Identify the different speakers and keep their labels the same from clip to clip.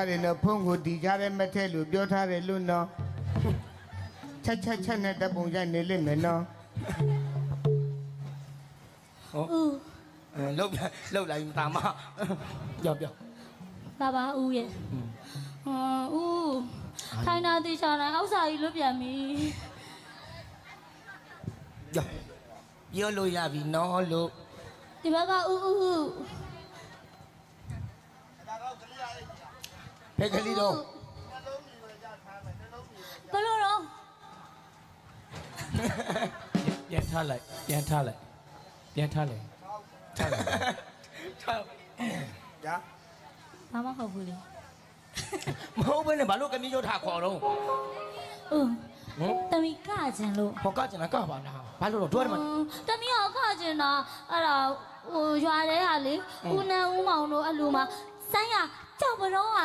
Speaker 1: ထားတယ်နော်ဖုန်းကိုဒီကြတဲ့မထက်လို့ပြောထားတယ်လို့နော်ချက်ချက်ချက်နဲ့တပုံရိုက်နေလိမ့်မယ်နော်
Speaker 2: ဦး
Speaker 3: အဲလှုပ်လှုပ်လိုက်တာမပြောပြော
Speaker 2: 爸爸ဦးရဲ့ဟွန်းဦးထိုင်တာတေချာတိုင်းအောက်စာကြီးလွတ်ပြန်ပြီ
Speaker 3: ပြောပြောလို့ရပြီနော်လို့
Speaker 2: ဒီဘက်ကဦးဦး
Speaker 3: ဖက်ကလေးတော့
Speaker 2: ဘလို့တော့
Speaker 4: ပြန်ထားလိုက်ပြန်ထားလိုက်ပြန်ထားလိုက်ထားလိုက်
Speaker 3: ထား
Speaker 1: ညာ
Speaker 2: ဘာမှမဟုတ်ဘူးလေ
Speaker 3: မဟုတ်ဘဲနဲ့ဘာလို့ကမင်းကျော်ထားခေါ်တော့
Speaker 2: ဦး
Speaker 3: ဟမ်
Speaker 2: တမီကကျင်လို့
Speaker 3: ဟောကကျန်တာကပါလားဘာလို့တော့တွဲတယ်မ
Speaker 2: တမီကကကျင်တာအဲ့ဒါဟိုရွာထဲကလေဦးနန်းဦးမောင်တို့အလူမှာဆိုင်းရကြောက်ပတော့က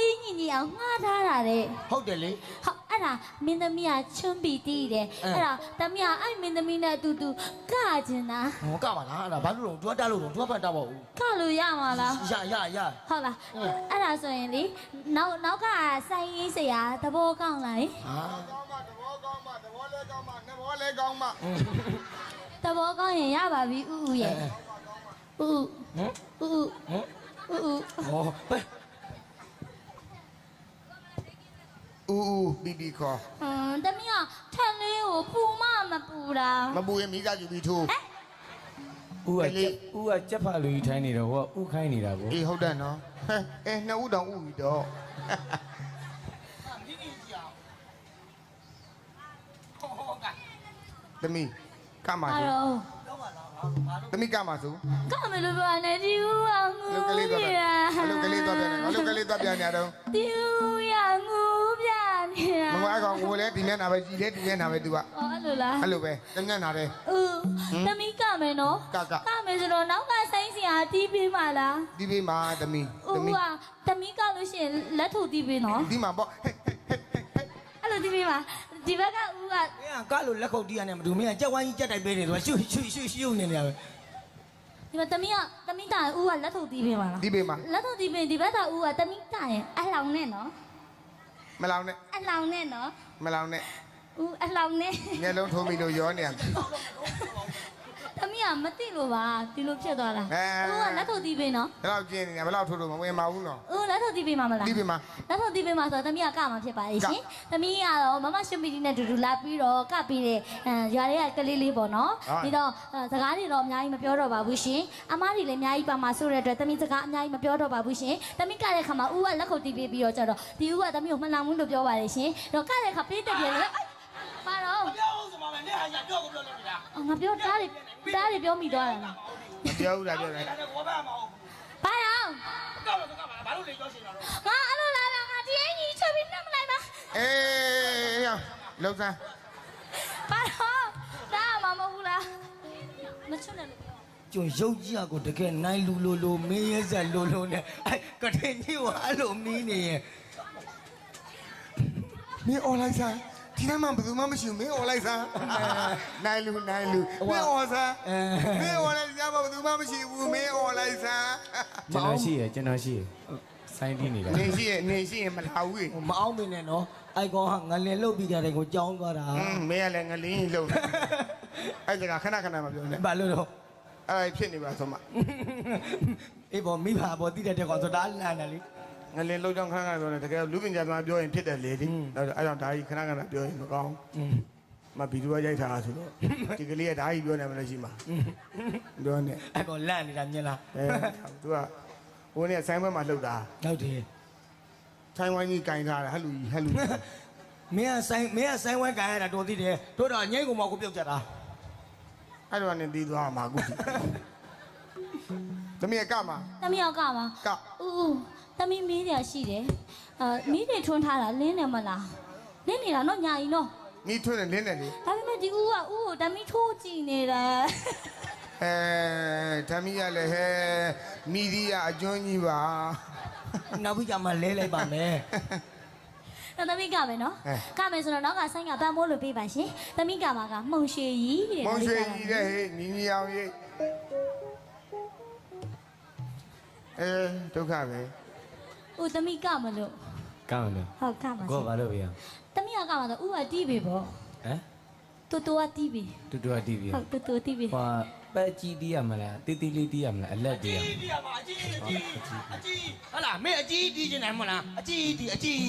Speaker 2: ကိုကြီးညီညီအောင်ငှားထားတာတဲ့
Speaker 3: ဟုတ်တယ်လေ
Speaker 2: ဟုတ်အဲ့ဒါမင်းသမီးကချွန်းပီတီးတယ်
Speaker 3: အဲ
Speaker 2: အဲ့ဒါတမီးကအဲ့မင်းသမီးနဲ့အတူတူကကျင်တာ
Speaker 3: ဟောကပါလားအဲ့ဒါဘာလို့တော့တွဲတက်လို့တော့တွဲပတ်တော့ပါဦး
Speaker 2: ကလို့ရမှာလား
Speaker 3: ရရရ
Speaker 2: ဟုတ်လား
Speaker 3: အင်း
Speaker 2: အဲ့ဒါဆိုရင်လေနောက်နောက်ကစိုင်းရင်းစရာသဘောကောင်းလား
Speaker 3: ဟာ
Speaker 1: ကောင်းမတဘောကောင်းမတဘောလဲကောင်းမနှစ်ဘောလဲကောင်းမ
Speaker 2: သဘောကောင်းရင်ရပါပြီဥဥရဲ့ဥဥ
Speaker 3: ဟမ်
Speaker 2: ဥဥ
Speaker 3: ဟမ်
Speaker 2: ဥဥ
Speaker 3: ဟောပဲ
Speaker 1: ဦးဦးပြီးပြီးခေါ်
Speaker 2: ဟမ်တမီးကထက်လေးကိုပူမမပူတာ
Speaker 1: မပူရင်မိသားစုပြီးထိုး
Speaker 4: ဦးက
Speaker 1: ကလေး
Speaker 4: ကြက်ဦးကကြက်ဖလူကြီးထိုင်းနေတော့ဟိုကဦးခိုင်းနေတာကို
Speaker 1: အေးဟုတ်တယ်နော်ဟဲ့အဲနှစ်ဦးတောင်ဦးပြီတော့
Speaker 3: ဟောက
Speaker 1: သမီးကမှာ
Speaker 2: အဲ့
Speaker 1: ဆို
Speaker 2: တော့
Speaker 1: သမီးကမှာဆို
Speaker 2: ကမလို့ပြောနေဒီဥကငူ
Speaker 1: အလုတ်ကလေးသွားပြန်အလုတ်ကလေးသွားပြန်အလုတ်ကလေးသွားပြန်နေတော့
Speaker 2: ဒီဥရငူပြနေတာ
Speaker 1: မမအ ကောင်ငိုလဲဒီမျက်နှာပဲကြည်လဲဒီမျက်နှာပဲသူက
Speaker 2: အော်အဲ့လိုလား
Speaker 1: အဲ့လိုပဲတမျက်နှာတယ်
Speaker 2: ဦးသမီးကမယ်နော်
Speaker 1: ကက
Speaker 2: ကမယ်ဆိုတော့နောက်ကဆိုင်းစရာတီးပေးပါလား
Speaker 1: ဒီဘေးမှာသမီးသ
Speaker 2: ဦး
Speaker 1: မီး
Speaker 2: ကသမီးကလို့ရှိရင်လက်ထုတ်တီးပေးနော်
Speaker 1: ဒီမှာပေါ့ဟဲ့
Speaker 2: အဲ့လိုတီးပေးပါဒီဘက်ကဦးက
Speaker 3: မင်းကကလို့လက်ခုပ်တီးရတယ်မတူမင်းကကြက်ဝိုင်းကြီးကြက်တိုက်ပေးနေတော့ရှုရှုရှုရှုနေနေရပဲ
Speaker 2: ဒီမှာသမီးကသမီးတာဦးကလက်ထုတ်တီးပေးပါလား
Speaker 1: ဒီဘေးမှာ
Speaker 2: လက်ထုတ်တီးပေးဒီဘက်ကဦးကသမီးတာရင်အလောင်နဲ့နော်
Speaker 1: မလောင်နဲ့
Speaker 2: အလောင်နဲ့နော်
Speaker 1: မလောင်နဲ့
Speaker 2: ဦးအလောင်နဲ့
Speaker 1: မျက်လုံးထိုးမိလို့ရောနေရ
Speaker 2: သမီးကမသိလို့ပါဒီလိုဖြစ်သွားတာဦးကလက်ထုတ်တီးပေးနော်
Speaker 1: ဘယ်တော့ကျင်းနေလဲဘယ်တော့ထိုးလို့မဝင်ပါဘူးနော်
Speaker 2: ဦးလက်ထုတ်တီးပေးမှာမလား
Speaker 1: ဒီဘေးမှာ
Speaker 2: လက်ထောက်တီးပေးမှာဆိုတော့သမီးကကမှာဖြစ်ပါရဲ့ရှင်။သမီးကတော့မမရှင်ပီတီနဲ့တူတူလာပြီးတော့ကပြီးတဲ့အဲရွာတွေကကလေးလေးပေါ့နော်။ပြီးတော့အဲစကားတွေတော့အများကြီးမပြောတော့ပါဘူးရှင်။အမားတွေလည်းအများကြီးပါမှာဆိုတဲ့အတွက်သမီးစကားအများကြီးမပြောတော့ပါဘူးရှင်။သမီးကတဲ့ခါမှာဦးကလက်ခုပ်တီးပေးပြီးတော့ကျတော့ဒီဦးကသမီးကိုမှန်လောင်မှုလို့ပြောပါလေရှင်။တော့ကတဲ့ခါပေးတဲ့ပြေလေပါတော့
Speaker 3: ပြောဦးစ မမယ်နေဟာရပြောကိုပြောလို့နေတာ
Speaker 2: အော်ငါပြောတားတွေတားတွေပြောမိသွားတာလား
Speaker 1: မပြောဘူးလားပြောတယ်
Speaker 3: ဒါကဘောပါမဟုတ်။
Speaker 2: ဘာရော
Speaker 3: ကောက်လို့ကပါဘာလို့လေပြောရှင်တာတော့
Speaker 2: ငါအဲ့လိုလာတာငါဒီအင်ကြီးချက်ပြီးနှက်မလိုက်ပါ
Speaker 1: အေးရလောက်စမ်း။
Speaker 2: ဘာတော့ဒါမှမဟုတ်ဘူးလား။မချွတ်နဲ့လို့ပြော
Speaker 3: ကျွန်ရုပ်ကြီးကိုတကယ်နိုင်လူလိုလိုမင်းရဲဆက်လိုလိုနဲ့အဲကတင်ကြီးကအဲ့လိုမင်းနေရင်
Speaker 1: မင်းអော်လိုက်စမ်း ဒီထဲမှာဘယ်သူမှမရှိဘူးမင်းអော်လိုက်စမ်းနိုင်လူနိုင်လူမင်းអော်စမ်းမင်းអော်လိုက်စမ်းဘယ်သူမှမရှိဘူးမင်းអော်လိုက်စမ်း
Speaker 4: ကျွန်တော်ရှိရကျွန်တော်ရှိရစိုင်းတင်းနေတာ
Speaker 1: နေရှိရင်နေရှိရင်မလာဘူး
Speaker 3: မအောင်မင်းနဲ့နော်အိုက်ကောင်ဟာငလင်လုတ်ပြီးကြတဲ့ကိုကြောင်းသွားတာ
Speaker 1: ဟင်းမင်းကလည်းငလင်းကြီးလုံနေအဲ့ဒါကခဏခဏမပြောနဲ့
Speaker 3: ဘာလို့တော့
Speaker 1: အဲ့ဒါဖြစ်နေပါဆိုမှ
Speaker 3: အေးပေါ်မိဘပေါ်တိတဲ့တဲ့ကောင်ဆိုတာလန်တယ်လေ
Speaker 1: ငလင်လှုပ်ကြောင်းခဏခဏပြောနေတကယ်လူပညာသမားပြောရင်ဖြစ်တယ်လေဒီအဲ့တော့ဒါကြီးခဏခဏပြောရင်မကောင်းမဗီဒီယိုရိုက်ထားဆိုတော့ဒီကလေးကဒါကြီးပြောနေမှလည်းရှိမှာပြောနေ
Speaker 3: အဲ့ကောင်လန့်နေတာမြင်လား
Speaker 1: အဲသူကဟိုနေ့ဆိုင်းဘက်မှာလှုပ်တာ
Speaker 3: ဟုတ်တယ်
Speaker 1: ဆိုင်းဝိုင်းကြီးကင်ထားတယ်ဟဲ့လူကြီးဟဲ့လူကြီး
Speaker 3: မင်းကဆိုင်မင်းကဆိုင်ဝဲကန်ရတာတော်သေးတယ်တို့တော့ညိတ်ကုန်မကိုပြုတ်ကြတာ
Speaker 1: အဲ့တော့နေတီးသွားမှာအခုသမီးကကမှာ
Speaker 2: သမီးကကမှာ
Speaker 1: က
Speaker 2: ဦးဦး သမီးမီးတယ်ရှိတယ်အာမီးတွေထွန်းထားတာလင်းတယ်မလားလင်းနေတာတော့ညာကြီးနော်
Speaker 1: မိထွန်းနဲ့လင်းတယ်လေ
Speaker 2: ဒါပေမဲ့ဒီဦးကဦးကိုသမီးထိုးကြည့်နေတာ
Speaker 1: အဲဓမီရလည်းဟဲမီဒီယာအကျွမ်းကြီးပါ
Speaker 3: နောက်ပြီးကြမှာလဲလိုက်ပါမယ်
Speaker 2: တော့သမီးကမယ်နော်
Speaker 1: အဲ
Speaker 2: ကမယ်ဆိုတော့နောက်ကဆိုင်ကပန်းမိုးလို့ပေးပါရှင်သမီးကမှာကမှုံရွှေကြီးတဲ့
Speaker 1: မုံရွှေကြီးတဲ့ဟေးညီညီအောင်ရေးအဲဒုက္ခပဲ
Speaker 2: ဦးသမီးကမလို့
Speaker 4: ကောင်းတယ်
Speaker 2: ဟုတ်ကမှာ
Speaker 4: ကိုကဘာလုပ်ပြရ
Speaker 2: သမီးကကမှာတော့ဦးကတီးပြီပေါ့
Speaker 4: ဟမ်
Speaker 2: တူတူကတီးပြီ
Speaker 4: တူတူအတီးပြ
Speaker 2: ဟုတ်တူတူတီးပြီ
Speaker 4: ဟွာပဲကြီးတီးရမလားတီးတီးလေးတီးရမလားအလက်တီးရမ
Speaker 3: တီးရမှာအကြီးအကြီးအကြီးဟလာမင်းအကြီးတီးချင်တယ်မလားအကြီးတီးအကြီး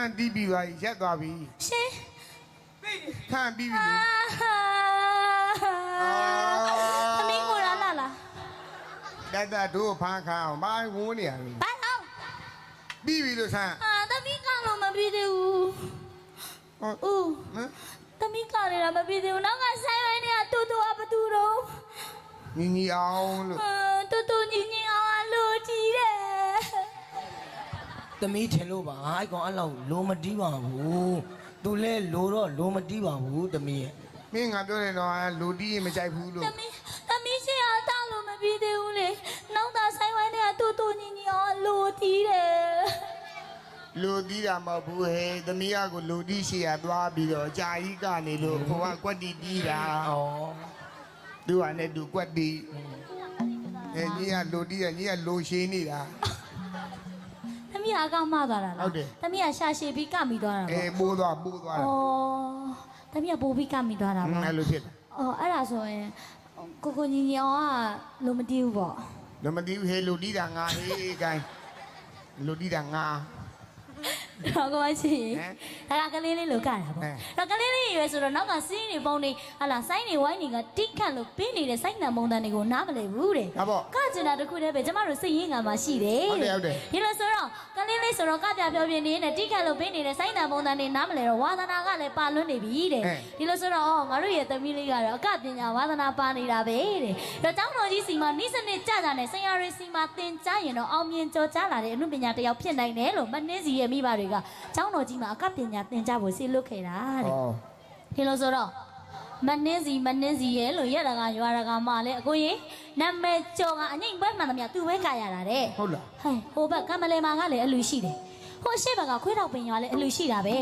Speaker 2: န်တီးပြီးသွားပြီရက်သွားပြီ
Speaker 1: ရှ
Speaker 2: င်
Speaker 1: ထန်ပြီးပြီ
Speaker 2: သမီးကိုရလာလား
Speaker 1: တက်တာတို့ဖန်ခါအောင်ဘာဝိုးနေရလဲ
Speaker 2: ဘာအောင်
Speaker 1: ပြီးပြီလို့ဆန်
Speaker 2: အာသမီးကောင်တော့မပြီးသေးဘူး
Speaker 1: ဟုတ်နော်
Speaker 2: သမီးကောင်နေတာမပြီးသေးဘူးနောက်ကဆိုင်ဝိုင်းနေတာတူတူ
Speaker 1: အ
Speaker 2: ပတူတော့ညီညီအောင်လို့
Speaker 3: သမီးထင်လို့ပါအဲ့ကောင်အဲ့လောက်လိုမတီးပါဘူးသူလဲလိုတော့လိုမတီးပါဘူးသမီးရဲ့
Speaker 1: မင်းငါပြောနေတော့လူတီးရင်မကြိုက်ဘူးလို့
Speaker 2: သမီးသမီးရှင်အတောက်လို့မပြီးသေးဘူးလေနောက်သာဆိုင်ဝိုင်းတွေကတူတူညီညီအောင်လူတီးတယ်
Speaker 1: လူတီးတာမဟုတ်ဘူးဟဲ့သမီးကကိုလူတီးရှေ့ရသွားပြီးတော့အကြာကြီးကနေလို့ဘဝကွက်တီးတီးတာ
Speaker 3: ဩ
Speaker 1: သူကလည်းသူကွက်တီးအဲညီကလူတီးရညီကလူရှင်းနေတာ
Speaker 2: သမီးအားကမသွားတာလား
Speaker 1: ဟုတ်တယ်
Speaker 2: သမီးကရှာရှည်ပြီးကမိသွားတာ
Speaker 1: အဲ
Speaker 2: ပေါ့
Speaker 1: ပိုးသွားပိုးသွားတာ
Speaker 2: ဩသမီးကပိုးပြီးကမိသွားတာ
Speaker 1: ဟွ
Speaker 2: ပေါ့
Speaker 1: န်းအဲ့လိုဖြစ်တာ
Speaker 2: အော်အဲ့ဒါဆိုရင်ကိုကိုညီညီအောင်ကလုံးမတီးဘူးပေါ့
Speaker 1: လူမတီးဘူးဟဲ့လူတီးတာငါဟေးကိုင်းလူတီးတာငါ
Speaker 2: တော့ကိုမချီ
Speaker 1: ဟမ်
Speaker 2: ဒါကကလေးလေးလိုကတာပေါ့
Speaker 1: ဟမ်
Speaker 2: တော့ကလေးလေးရွယ်ဆိုတော့နောက်ကစီးနေပုံနေဟာလာဆိုင်းနေဝိုင်းနေကတိခတ်လို့ပြင်းနေတဲ့စိုက်နံပုံတန်တွေကိုနားမလည်ဘူးတဲ့
Speaker 1: ဒါပေါ့
Speaker 2: ကကျင်တာတစ်ခုတည်းပဲကျမတို့စိတ်ရင်းကမှရှိတယ်
Speaker 1: ဟုတ်တယ်ဟုတ်တယ်
Speaker 2: ဒီလိုဆိုတော့ကလေးလေးဆိုတော့ကပြပြောပြနေနဲ့တိခတ်လို့ပြင်းနေတဲ့စိုက်နံပုံတန်တွေနားမလည်တော့ဝါသနာကလည်းပါလွန်းနေပြီတဲ့
Speaker 1: ဟဲ့
Speaker 2: ဒီလိုဆိုတော့အော်ငါတို့ရဲ့သမီးလေးကတော့အကပညာဝါသနာပါနေတာပဲတဲ့တော့ကျောင်းတော်ကြီးစီမှာနိစနစ်ကြကြနဲ့ဆရာရီစီမှာသင်ကြားရင်တော့အောင်မြင်ကြော်ကြားလာတဲ့အမှုပညာတစ်ယောက်ဖြစ်နိုင်တယ်လို့မနှင်းစီရဲ့မိဘတွေကကျောင်းတော်ကြီးမှာအကပညာသင်ကြားဖို့ဆီလွတ်ခဲ့တာတဲ့
Speaker 1: ဩ
Speaker 2: ဒီလိုဆိုတော့မနှင်းစီမနှင်းစီရဲ့လို့ရက်တကရွာတကမှလည်းအကိုရင်နာမည်ကျော်ကအငိမ့်ပွဲမှန်သမျှသူပဲကရတာတဲ့
Speaker 1: ဟုတ်လား
Speaker 2: ဟဲ့ဟိုဘက်ကံမလဲမာကလည်းအလူရှိတယ်ဟိုရှေ့ဘက်ကခွေးတော့ပင်ရွာလည်းအလူရှိတာပဲ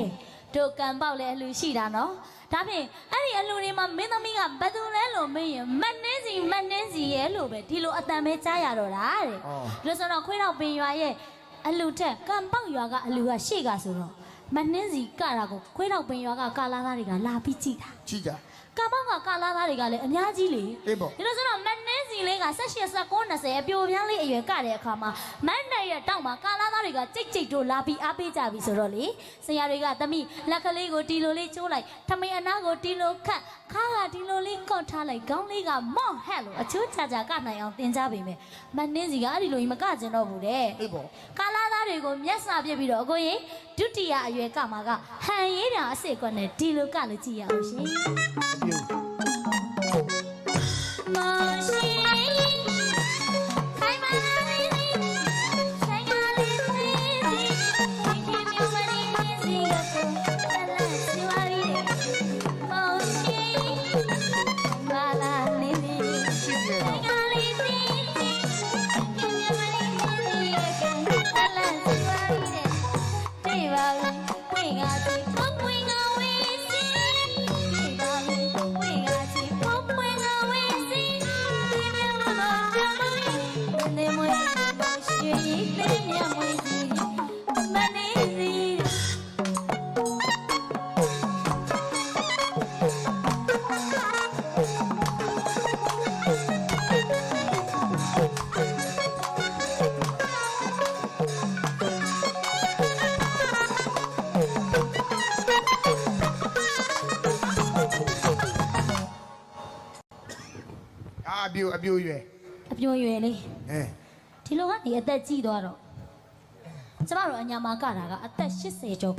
Speaker 2: တို့ကံပေါက်လည်းအလူရှိတာနော်ဒါဖြင့်အဲ့ဒီအလူတွေမှာမင်းသမီးကဘယ်သူလဲလို့မေးရင်မနှင်းစီမနှင်းစီရဲ့လို့ပဲဒီလိုအတန်ပဲကြားရတော့တာတဲ့
Speaker 1: အော်
Speaker 2: ဒီလိုဆိုတော့ခွေးတော့ပင်ရွာရဲ့ အလူထက်ကံပေါက်ရွာကအလူကရှေ့ကဆိုတော့မနှင်းစီကတာကိုခွေးတော့ပင်ရွာကကာလာသားတွေကလာပြီးကြည့်တာ
Speaker 1: ကြည့်ကြ
Speaker 2: ကံပေါက်ကကာလာသားတွေကလည်းအများကြီးလေ
Speaker 1: အေးပေါ့
Speaker 2: ဒီလိုဆိုတော့မနှင်းစီလေးက18 19 20အပြိုပြန်းလေးအရွယ်ကတဲ့အခါမှာမန်းနဲ့ရဲ့တောက်မှာကာလာသားတွေကကြိတ်ကြိတ်တို့လာပြီးအားပေးကြပြီဆိုတော့လေဆရာတွေကသမီးလက်ကလေးကိုတီလိုလေးချိုးလိုက်ထမင်အနာကိုတီလိုခတ်ခါကတီလိုလေးကော့ထားလိုက်ခေါင်းလေးကမော့ဟက်လို့အချိုးချာချာကနိုင်အောင်တင်ကြပြီမယ်မနှင်းစီကအဲ့ဒီလိုကြီးမကကျင်တော့ဘူးတဲ့
Speaker 1: အေးပေါ့
Speaker 2: ကာလာသားတွေကိုမျက်စာပြစ်ပြီးတော့အကိုရင်ဒုတိယအရွယ်ကမှာကဟ န်ရေးတာအစ်စ်ကွက်နဲ့ဒီလိုကလို့ကြည့်ရအောင်ရှင်
Speaker 1: ပြုတ်
Speaker 2: မရှိ
Speaker 1: ပြိုရွယ်
Speaker 2: အပြိုရွယ်လေး
Speaker 1: အဲ
Speaker 2: ဒီလိုကနေအသက်ကြီးသွားတော့ကျမတို့အညာမှာကတာကအသက်80ကျော်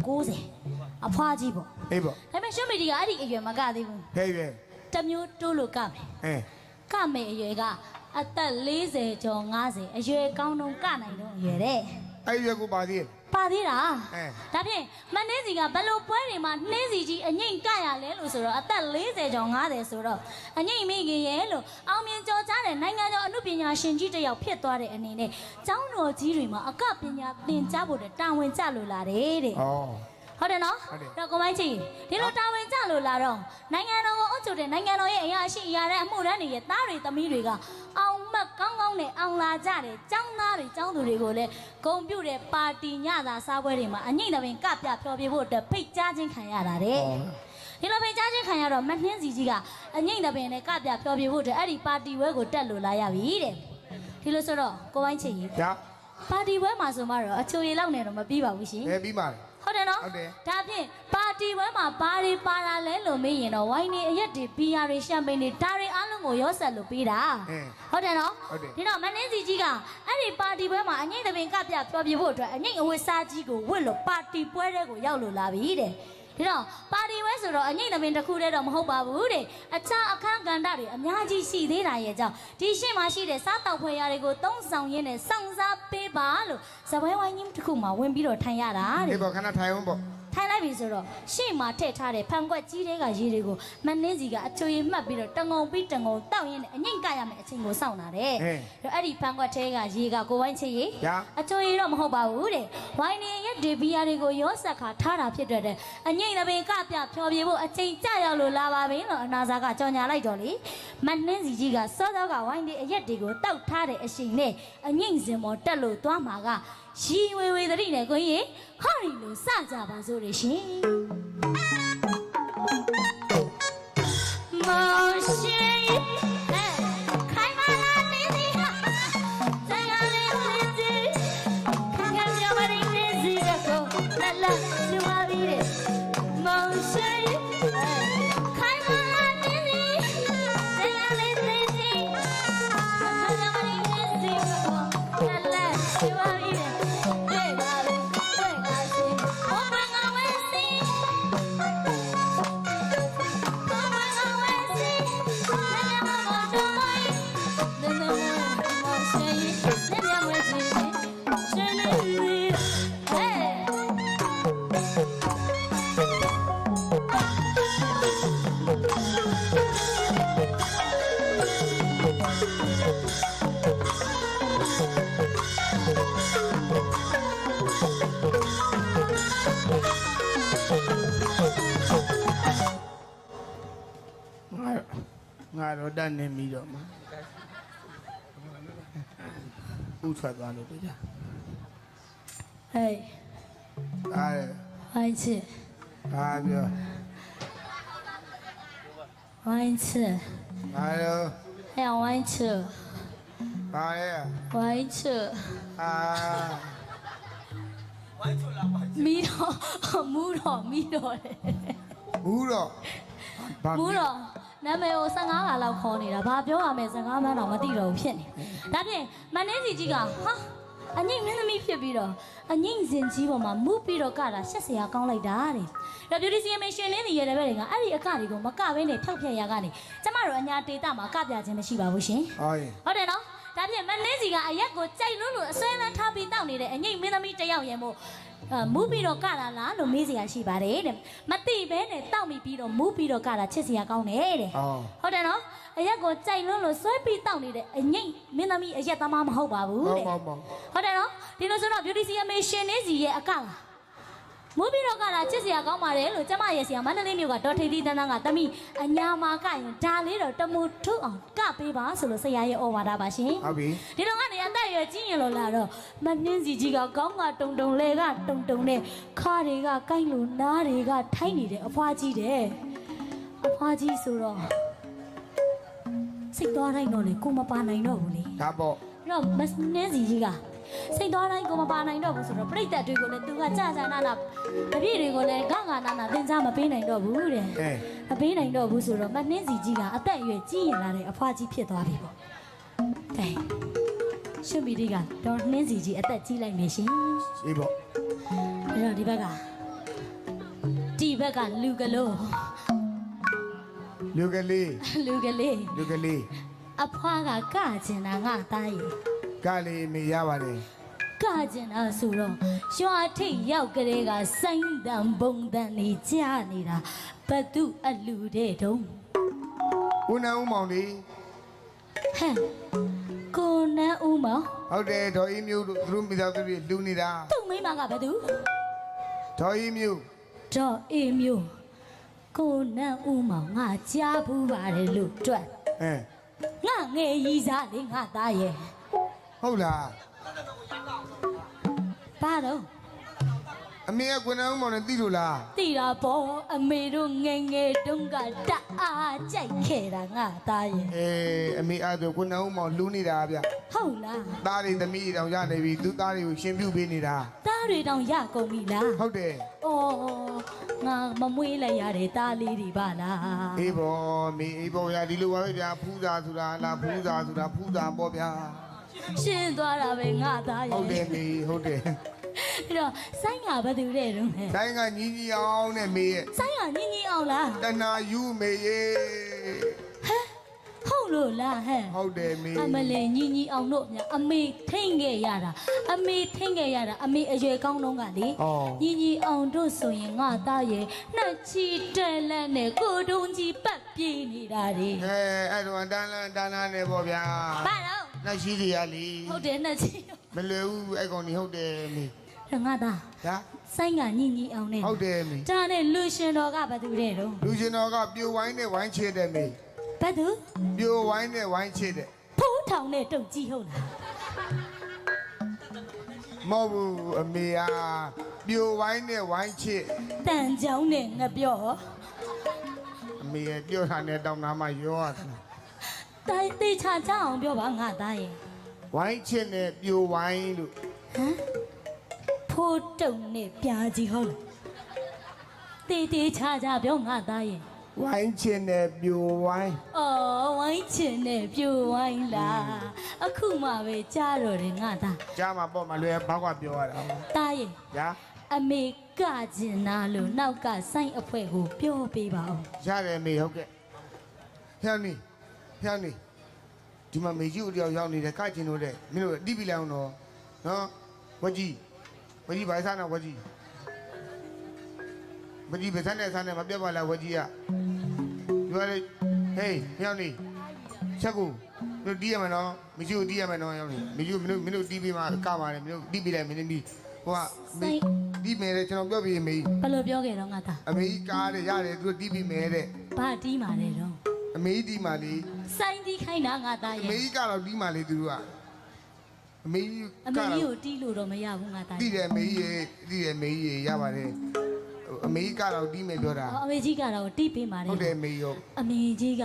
Speaker 2: 90အဖွားကြီးပေါ့
Speaker 1: အေးပေါ့
Speaker 2: ဒါပေမဲ့ရှုံးမီဒီကအဲ့ဒီအရွယ်မကသေးဘူး
Speaker 1: ဖဲရွယ်
Speaker 2: တစ်မျိုးတိုးလို့ကမယ်
Speaker 1: အဲ
Speaker 2: ကမယ်အရွယ်ကအသက်40ကျော်50အရွယ်ကောင်းတော့ကနိုင်တော့အရွယ်တဲ့
Speaker 1: အဲ့ရွယ်ကိုပါသေးတယ်
Speaker 2: ပါသေးတာ
Speaker 1: အဲ
Speaker 2: ဒါဖြင့်မနှင်းစီကဘယ်လိုပွဲတွေမှာနှင်းစီကြီးအငိမ့်ကရလဲလို့ဆိုတော့အသက်40ကျော်50ဆိုတော့အငိမ့်မိခင်ရဲ့လို့အောင်မြင်ကြော်ကြားတဲ့နိုင်ငံကျော်အမှုပညာရှင်ကြီးတစ်ယောက်ဖြစ်သွားတဲ့အနေနဲ့ကျောင်းတော်ကြီးတွေမှာအကပညာသင်ကြားဖို့တာဝန်ကျလို့လာတယ်တဲ့
Speaker 1: ဩ
Speaker 2: ဟုတ်တယ်နော်
Speaker 1: ဟုတ်တယ်
Speaker 2: တော့ကိုမိုင်းကြီးဒီလိုတာဝန်ကျလို့လာတော့နိုင်ငံတော်ကိုအုပ်ချုပ်တဲ့နိုင်ငံတော်ရဲ့အရာရှိအရာတဲ့အမှုရန်တွေရဲ့သားတွေသမီးတွေကအောင်မတ်ကောင်းကောင်းနဲ့အောင်လာကြတယ်ចောင်းသားတွေចောင်းသူတွေကိုလည်းဂုံပြုတ်တဲ့ပါတီညသာစားပွဲတွေမှာအငိမ့်တပင်ကပြဖျော်ပြဖို့အတွက်ဖိတ်ကြားခြင်းခံရတာတဲ့ဒီလိုဖိတ်ကြားခြင်းခံရတော့မနှင်းစီကြီးကအငိမ့်တပင်နဲ့ကပြဖျော်ပြဖို့အတွက်အဲ့ဒီပါတီဝဲကိုတက်လို့လာရပြီတဲ့ဒီလိုဆိုတော့ကိုမိုင်းချီကြီး
Speaker 1: ဒါ
Speaker 2: ပါတီဝဲမှာဆိုမှတော့အချိုရည်လောက်နဲ့တော့မပြီးပါဘူးရှင်
Speaker 1: ဘယ်ပြီးပါလဲ
Speaker 2: ဟုတ်တယ်နော်
Speaker 1: ဟုတ်တယ်
Speaker 2: ဒါဖြင့်ပါတီပွဲမှာဘာတွေပါလာလဲလို့မေးရင်တော့ဝိုင်းနေအရက်တွေဘီယာတွေရှမ်ပိန်တွေဒါတွေအားလုံးကိုရောဆက်လို့ပေးတာ
Speaker 1: အင်း
Speaker 2: ဟုတ်တယ်နော်
Speaker 1: ဟုတ်တယ်
Speaker 2: ဒီတော့မင်းင်းစီကြီးကအဲ့ဒီပါတီပွဲမှာအငိမ့်တပင်ကပြပျော်ပြဖို့အတွက်အငိမ့်အဝတ်စားကြီးကိုဝတ်လို့ပါတီပွဲတဲ့ကိုရောက်လို့လာပြီတဲ့ ဒီတော့ပါတီပွဲဆိုတော့အငိမ့်တပင်တစ်ခုတည်းတော့မဟုတ်ပါဘူးတဲ့အခြားအခန်းကဏ္ဍတွေအများကြီးရှိသေးတာရဲ့ကြောင့်ဒီရှေ့မှာရှိတဲ့စားတောက်ဖွဲရတွေကိုသုံးဆောင်ရင်းနဲ့စောင့်စားပေးပါလို့ဇပွဲဝိုင်းကြီးတစ်ခုမှာဝင်ပြီးတော့ထိုင်ရတာတဲ့
Speaker 1: အေးပေါ့ခဏထိုင်အောင်ပေါ့
Speaker 2: ထိုင်လိုက်ပြီဆိုတော့ရှေ့မှာထည့်ထားတဲ့ဖန်ကွက်ကြီးတဲ့ကရေတွေကိုမနှင်းစီကအချိုရည်မှတ်ပြီးတော့တငုံပြီးတငုံတောက်ရင်းနဲ့အငိမ့်ကရမယ်အချိန်ကိုစောင့်တာတဲ့အဲ့အဲ့ဒီဖန်ကွက်ထဲကရေကကိုဝိုင်းချစ်ရေ
Speaker 1: ညာ
Speaker 2: အချိုရည်တော့မဟုတ်ပါဘူးတဲ့ဝိုင်းနေရဲ့ဒေဘီယာတွေကိုရောဆက်ခါထားတာဖြစ်တဲ့တဲ့အငိမ့်တပင်ကပြဖြော်ပြဖို့အချိန်ကြရောက်လို့လာပါပြီလို့အနာစာကကြော်ညာလိုက်တော့လေမနှင်းစီကြီးကစောစောကဝိုင်းနေအရက်တွေကိုတောက်ထားတဲ့အချိန်နဲ့အငိမ့်စင်ပေါ်တက်လို့သွားမှာက ရီဝေဝေသတိနဲ့ကိုကြီးဟောရီလို့စကြပါစို့ရရှင်မောရှိဟဲ့ တော့တတ်
Speaker 1: နေပြီတော့မှာဥထွက်သွားလို့ကြာ
Speaker 2: Hey,
Speaker 1: အားရ
Speaker 2: why is
Speaker 1: အားပြော
Speaker 2: Why is
Speaker 1: အားရော
Speaker 2: Hey, why is
Speaker 1: အားရ
Speaker 2: Why is
Speaker 1: အာ
Speaker 2: မီးတော့မူးတော့မီးတော့လေ
Speaker 1: ဘူးတော့ဘာ
Speaker 2: မူးတော့ နာမည်ကို15ခါလောက်ခေါ်နေတာဘာပြောရမလဲ15မှန်းတော့မသိတော့ဘူးဖြစ်နေဒါဖြင့်မန်နေစီကြီးကဟာအငိမ့်မင်းသမီးဖြစ်ပြီးတော့အငိမ့်စင်ကြီးပေါ်မှာမူးပြီးတော့ကတာရှက်စရာကောင်းလိုက်တာတဲ့ဒါဗျူတီစီမရှင်လင်းနေရတဲ့ဘက်ကအဲ့ဒီအကတွေကိုမကဘဲနဲ့ဖြောက်ဖြက်ရကနေကျမတို့အညာဒေတာမှာကပြခြင်းမရှိပါဘူးရှင်
Speaker 1: အော်ရင်
Speaker 2: ဟုတ်တယ်နော်ဒါဖြင့်မနှင်းစီကအရက်ကိုကြိုက်လို့လို့အစွဲလန်းထားပြီးတောက်နေတဲ့အငိမ့်မင်းသမီးတစ်ယောက်ရင်မို့အာ မူးပြီးတော့ကလာလားလို့မေးစရာရှိပါတယ်တဲ့မတိပဲနဲ့တောက်မိပြီးတော့မူးပြီးတော့ကလာချစ်စရာကောင်းတယ်တဲ့
Speaker 1: အော်
Speaker 2: ဟုတ်တယ်နော်အရက်ကိုကြိုက်လို့လို့စွဲပြီးတောက်နေတဲ့အငိမ့်မင်းသမီးအရက်သမားမဟုတ်ပါဘူး
Speaker 1: ဟုတ်
Speaker 2: တဲ့
Speaker 1: ပါပါ
Speaker 2: ဟုတ်တယ်နော်ဒီလိုဆိုတော့ beauty CMA ရှင်နေစီရဲ့အကလား မူးပြီးတော့ကလာချစ်စရာကောင်းပါတယ်လို့ကျမရဲ့ဆရာမန္တလေးမြို့ကဒေါ်ထေတီတန်းတန်းကတမိအညာမာကရင်ဒါလေးတော့တမူထုအောင်ကပေးပါဆိုလို့ဆရာရဲ့ဩဝါဒပါရှင်
Speaker 1: ဟုတ်ပြီ
Speaker 2: ဒီတော့ကနေအသက်အရွယ်ကြီးရင်လို့လာတော့မနှင်းစီကြီးကကောင်းကတုံတုံလဲကတုံတုံနဲ့ခါတွေကကိုက်လို့နားတွေကထိုင်းနေတယ်အဖွားကြီးတယ်အဖွားကြီးဆိုတော့စိတ်သွားတိုင်းတော့လေကိုမပါနိုင်တော့ဘူးလေ
Speaker 1: ဒါပေါ့
Speaker 2: အဲ့တော့မနှင်းစီကြီးက စိတ်သွားတိုင်းကိုမပါနိုင်တော့ဘူးဆိုတော့ပြိတ္တတွေကိုလည်းသူကကြာကြာနာနာတပြည့်တွေကိုလည်းဂငါနာနာသင်ကြားမပေးနိုင်တော့ဘူးတဲ့
Speaker 1: အဲ
Speaker 2: မပေးနိုင်တော့ဘူးဆိုတော့မနှင်းစီကြီးကအသက်အရွယ်ကြီးရင်လာတဲ့အဖွားကြီးဖြစ်သွားပြီပေါ့ကဲရှင်မီဒီကတော့နှင်းစီကြီးအသက်ကြီးလိုက်မယ်ရှင်
Speaker 1: အေးပေါ့
Speaker 2: အဲ့တော့ဒီဘက်ကဒီဘက်ကလူကလေး
Speaker 1: လူကလေး
Speaker 2: လူကလေး
Speaker 1: လူကလေး
Speaker 2: အဖွားကကကျင်တာငါသားရဲ့
Speaker 1: ကလေးမေရပါတယ်
Speaker 2: ကကျင်တာဆိုတော့ရွာထိတ်ရောက်ကလေးကစိုင်းတန်ဘုံတန်နေကြနေတာဘသူအလူတဲ့တုံး
Speaker 1: ဦးနန်းဦးမောင်လေး
Speaker 2: ဟဲ့ကိုနန်းဦးမောင်
Speaker 1: ဟုတ်တယ်ဒေါ်အေးမျိုးတို့သူတို့မိသားစုတွေလူနေတာ
Speaker 2: သူ့မိန်းမကဘသူ
Speaker 1: ဒေါ်အေးမျိုး
Speaker 2: တော့အေးမျိုးကိုနန်းဦးမောင်ငါကြားဘူးပါတယ်လို့တွက်
Speaker 1: အဲ
Speaker 2: ငါငယ်ရီစားလေငါသားရဲ့
Speaker 1: ဟုတ်လား
Speaker 2: ဘာတော့
Speaker 1: အမေကကွနန်းဦးမောင်နဲ့သိလို့လား
Speaker 2: တိတာပေါ့အမေတို့ငယ်ငယ်တုန်းကတအားကြိုက်ခဲ့တာငါသားရဲ့
Speaker 1: အဲအမေအဲ့ဒါကွနန်းဦးမောင်လူနေတာဗျ
Speaker 2: ဟုတ်လား
Speaker 1: သားတွေသမီးတွေတောင်ရနေပြီသူသားတွေကိုရှင်ပြုပေးနေတာ
Speaker 2: သားတွေတောင်ရကုန်ပြီလား
Speaker 1: ဟုတ်တယ်
Speaker 2: အော်ငါမမွေးလိုက်ရတဲ့သားလေးတွေပါလား
Speaker 1: အေးပေါ်မေအေးပေါ်ရဒီလိုပါပဲဗျာဖူးစာဆိုတာလားဖူးစာဆိုတာဖူးစာပေါ့ဗျာ
Speaker 2: ရှင်းသွားတာပဲငါသားရဲ့
Speaker 1: ဟုတ်တယ်မေဟုတ်တယ်
Speaker 2: အဲ့တော့ဆိုင်းကဘယ်သူတဲ့တုန်းလဲ
Speaker 1: တိုင်းကညီညီအောင်နဲ့မေရဲ့
Speaker 2: ဆိုင်းကညင်ညင်အောင်လား
Speaker 1: တနာယူမေရဲ့
Speaker 2: ဟုတ် လို့လားဟဲ့
Speaker 1: ဟုတ်တယ်မေ
Speaker 2: အမလေးညီညီအောင်တို့မြအမေထိန်ခဲ့ရတာအမေထိန်ခဲ့ရတာအမေအရွယ်ကောင်းတော့ကလေ
Speaker 1: ဩ
Speaker 2: ညီညီအောင်တို့ဆိုရင်ငါသားရဲ့နှက်ချီတဲလက်နဲ့ကိုတုံးကြီးပတ်ပြေးနေတာလေ
Speaker 1: အဲအဲ့တော့တန်းလန်းတန်းလန်းနေပေါ့ဗျာ
Speaker 2: ဘာတော့
Speaker 1: နှက်ရှိတွေရလီ
Speaker 2: ဟုတ်တယ်နှက်ချီ
Speaker 1: မလွယ်ဘူးအဲ့ကောင်นี่ဟုတ်တယ်မေ
Speaker 2: ငါသား
Speaker 1: ဒါ
Speaker 2: ဆိုင်းကညီညီအောင်နဲ့
Speaker 1: ဟုတ်တယ်မေ
Speaker 2: ဒါနဲ့လူရှင်တော်ကဘာတူတဲ့တော့
Speaker 1: လူရှင်တော်ကပြိုဝိုင်းနဲ့ဝိုင်းချစ်တယ်မေ
Speaker 2: ဘာတူ
Speaker 1: ပြိုဝိုင်းနဲ့ဝိုင်းချစ်တယ်
Speaker 2: ဖိုးထောင်နဲ့တုတ်ကြီးဟုတ်လား
Speaker 1: မဟုတ်ဘူးအမေอ่ะပြိုဝိုင်းနဲ့ဝိုင်းချစ်
Speaker 2: တန်ကြောင်းနဲ့ငပြော့
Speaker 1: အမေရဲ့ပြောတာနဲ့တောင်းတာမှရောရတယ်
Speaker 2: တိုင်တေချာချအောင်ပြောပါငါသားရဲ့
Speaker 1: ဝိုင်းချစ်နဲ့ပြိုဝိုင်းလို့
Speaker 2: ဟမ်ဖိုးတုံနဲ့ပြာကြီးဟုတ်လားတေတေချာချာပြောငါသားရဲ့
Speaker 1: ဝိုင်းချစ်နဲ့ပြိုဝိုင်း
Speaker 2: အော်ဝိုင်းချင်နဲ့ပြိုဝိုင်းလားအခုမှပဲကြားတော့တယ်ငါသား
Speaker 1: ကြားမှာပေါ့မလွယ်ဘောက်ကပြောရတာ
Speaker 2: သားရဲ့
Speaker 1: ညာ
Speaker 2: အမေကကျင်နာလို့နောက်ကစိုင်းအဖွဲကိုပြောပေးပါဦး
Speaker 1: ရတယ်အမေဟုတ်ကဲ့ဖျောင်းနေဖျောင်းနေဒီမှာမေကြီးဦးတယောက်ရောက်နေတယ်ကကျင်လို့တဲ့မင်းတို့တိပိလိုက်အောင်တော့နော်ဝကြီးဝကြီးဘာစားနာဝကြီး ဝကြီးဗစနဲ့စားနဲ့မပြတ်ပါလားဝကြီးကပြောလေဟေးဖျောင်းနေချက်ကူမင်းတို့တီးရမယ်နော်မေကြီးကိုတီးရမယ်နော်ရောက်နေမေကြီးကိုမင်းတို့မင်းတို့တီးပြီးမှကပါတယ်မင်းတို့တီးပြီးလိုက်မင်းသမီးဟိုကမေတီးမယ်တဲ့ကျွန်တော်ပြောပြီးမေကြီး
Speaker 2: ဘယ်လိုပြောခဲ့တော့ငါသား
Speaker 1: အမေကြီးကားတဲ့ရတယ်သူတို့တီးပြီးမယ်တဲ့
Speaker 2: ဘာတီးมาလဲတော့
Speaker 1: အမေကြီးတီးမှလေ
Speaker 2: စိုင်းတီးခိုင်းတာငါသား
Speaker 1: အ
Speaker 2: ရဲ့
Speaker 1: မေကြီးကတော့တီးမှလေသူတို့ကအမေကြီး
Speaker 2: အမေကြီးကိုတီးလို့တော့မရဘူးငါသား
Speaker 1: တီးတယ်အမေကြီးရေတီးတယ်အမေကြီးရေရပါတယ် အမေကြီးကတော့တီးမယ်ပြောတာ
Speaker 2: အမေကြီးကတော့တီးပေးပါတယ်
Speaker 1: ဟုတ်တယ်အမေကြီးရော
Speaker 2: အမေကြီးက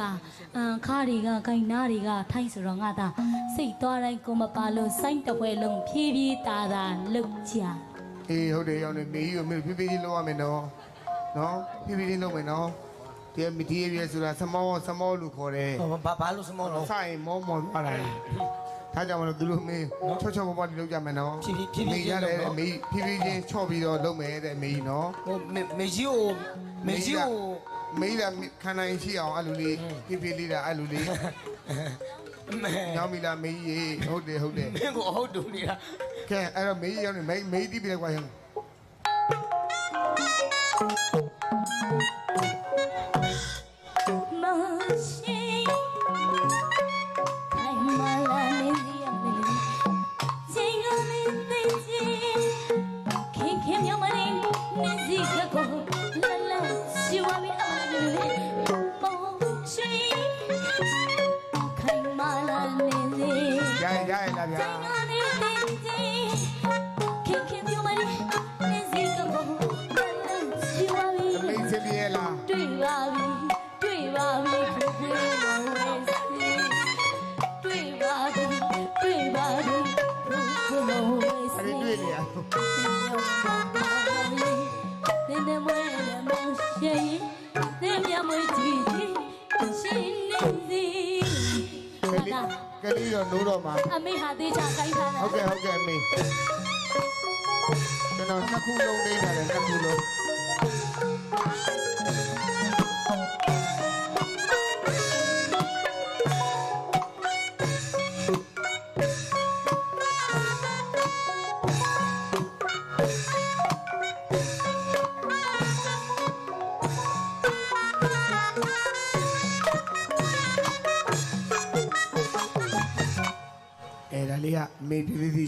Speaker 2: အမ်ခါးတွေကဂိုင်နာတွေကထိုင်းဆိုတော့ငါသားစိတ်သွားတိုင်းကိုမပါလို့စိုင်းတစ်ပွဲလုံးဖြည်းဖြည်းတာတာလှုပ်ကြ
Speaker 1: အေးဟုတ်တယ်ရောက်နေမေကြီးကိုမေဖြည်းဖြည်းချင်းလုပ်ရမယ်နော်နော်ဖြည်းဖြည်းချင်းလုပ်မယ်နော်ဒီမီဒီရေဆိုတာစမောစမောလို့ခေါ်တယ်
Speaker 3: ဘာဘာလို့စမောတော့
Speaker 1: ဆိုင်မောမောသွားတ ယ်ထားကြမလို့သူတို့မင်းချောချောပေါ်ပေါ်ဒီလုပ်ကြမယ်နော်
Speaker 3: ဖြည်းဖြည်းဖြည်းဖြည်း
Speaker 1: ရတယ်
Speaker 3: လုပ်နော်
Speaker 1: အမေဖြည်းဖြည်းချင်းချော့ပြီးတော့လုပ်မယ်တဲ့အမေကြီးနော်
Speaker 3: ဟိုမေမေကြီးကိုမေကြီးကို
Speaker 1: မေးလာခန္ဓာရင်ရှိအောင်အဲ့လိုလေးဖြည်းဖြည်းလေးတာအဲ့လိုလေး
Speaker 3: မဲ
Speaker 1: ညောင်းပြီလားမေးရေဟုတ်တယ်ဟုတ်တယ်
Speaker 3: မင်းကိုအဟုတ်တူနေတာ
Speaker 1: ကဲအဲ့တော့မေးရောက်နေမေးမေးတီးပြလိုက်ကွာဟ
Speaker 2: နင်းမြမွေးကြည့်ကြည့်ရှင်နေစီ
Speaker 1: ကလေးကကလေးတော့နိုးတော့မှာ
Speaker 2: အမေဟာသေးချာခိုင်းထားတာ
Speaker 1: ဟုတ်ကဲ့ဟုတ်ကဲ့အမေကျွန်တော်နှစ်ခုလုံးဒိန်းထားတယ်နှစ်ခုလုံး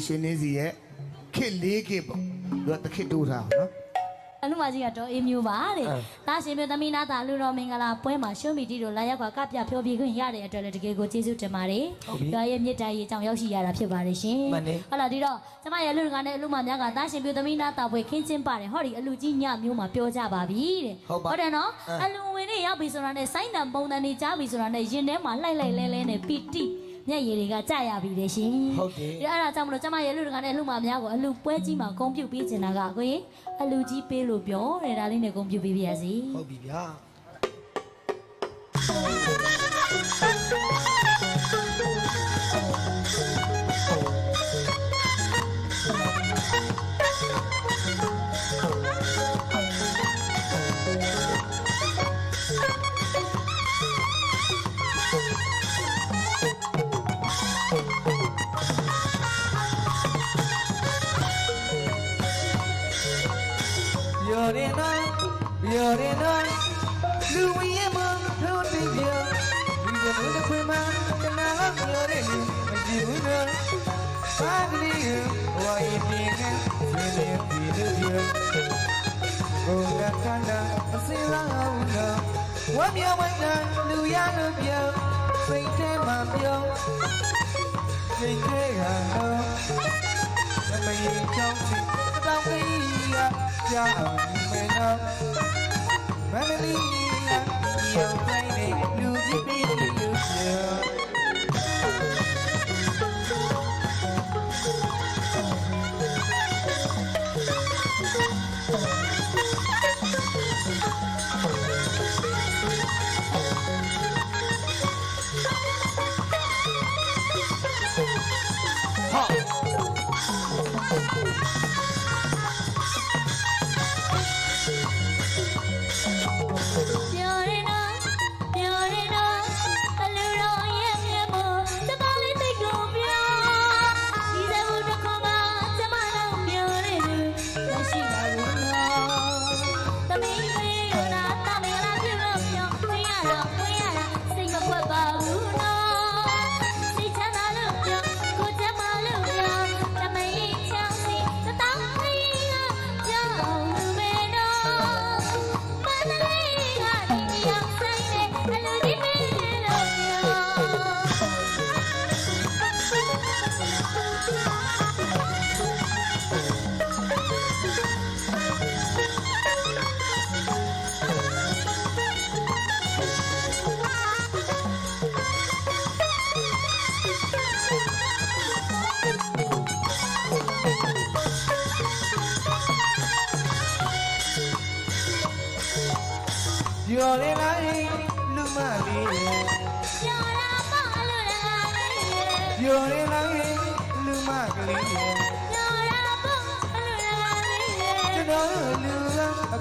Speaker 1: ရှင်နေစီရဲ့ခစ်လေးခစ်ပေါ့သူကတစ်ခစ်တိုးထားအောင်နော်
Speaker 2: အလူမကြီးကတော့အေးမျိုးပါတဲ့။ဒါရှင်မျိုးသမီးနာတာလူတော်မင်္ဂလာပွဲမှာရှုံးမီတီတို့လာရောက်ကကပြဖြောပြခွင့်ရတဲ့အတွက်လည်းတကယ်ကိုကျေးဇူးတင်ပါတယ်။ဒါရဲ့မြစ်တာရေးအကြောင်းရောက်ရှိရတာဖြစ်ပါတယ်ရှင်။ဟုတ်လားဒီတော့ကျမရဲ့လူတကာနဲ့အလူမများကဒါရှင်မျိုးသမီးနာတာပွဲခင်းချင်းပါတယ်။ဟောဒီအလူကြီးညမျိုးမှာပြောကြပါပြီတဲ့။ဟုတ်တယ်နော်။အလူဝင်နေရောက်ပြီဆိုတာနဲ့စိုင်းတံပုံတန်နေကြားပြီဆိုတာနဲ့ရင်ထဲမှာလှိုက်လိုက်လဲလဲနဲ့ပီတိ မျက်ရည်တွေကကြာရပြီလေရှင်။
Speaker 3: ဟုတ်တယ်
Speaker 2: ဒီအဲ့ဒါကြောင့်မလို့ကျမရဲ့လူတကာနဲ့လူမများကိုအလူပွဲကြီးမှာဂုံပြုတ်ပေးချင်တာကကိုကြီးအလူကြီးပေးလို့ပြောတယ်ဒါလေးနဲ့ဂုံပြုတ်ပေးပါရစေ
Speaker 3: ဟုတ်ပြီဗျာ
Speaker 4: ရင်တော့လူဝင်ရမတို့တည်ပြောဒီကနေ့တစ်ခွေမှာကနာကပြောရင်မရှိဘူးတော့ပါကလေးကိုဝိုင်းနေကဆွေးနေပြီးလို့ပြောကိုယ်ကကန္တာအစင်းလာအောင်တော့ဝမ်းမြောက်ဝမ်းသာလူရလို့ပြောစိတ်ထဲမှာပြောစိတ်ထဲကတော့မမရင်ကြောင်းစီတောင်းကြီးရကြာအောင် မေနော်မမလီရရောင်းတိုင်းနေလူကြီးပြီးလူ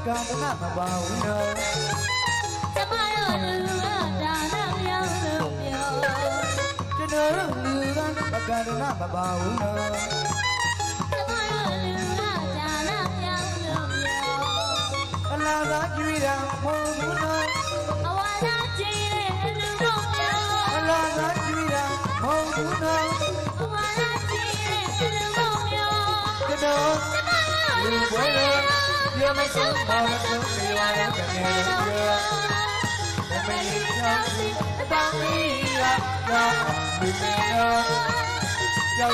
Speaker 4: ကအကောင်ကမပါဘူးနော်
Speaker 2: ကျမတို့လူကဒါနမြောင်းလို့ပြော
Speaker 4: ကျွန်တော်တို့လူကအကောင်ကမပါဘူးနော်
Speaker 2: ကျမတို့လူကဒါနမြောင်းလို့ပြော
Speaker 4: အလားသာကြွေးတာမဟုတ်ဘူးနော်
Speaker 2: အဝါဒကြည့်တဲ့လူတို့ပြော
Speaker 4: အလားသာကြွေးတာမဟုတ်ဘူးနော်
Speaker 2: အဝါဒကြည့်တဲ့လူတို့ပြော
Speaker 4: ကျွန်တော်လူပွဲတော် ပြောမဆုံးပါတော့ပြေရရတဲ့နေရာမမလေးကြောင့်အတောင်းကြီးရတော့ဒီမေတော့ကြော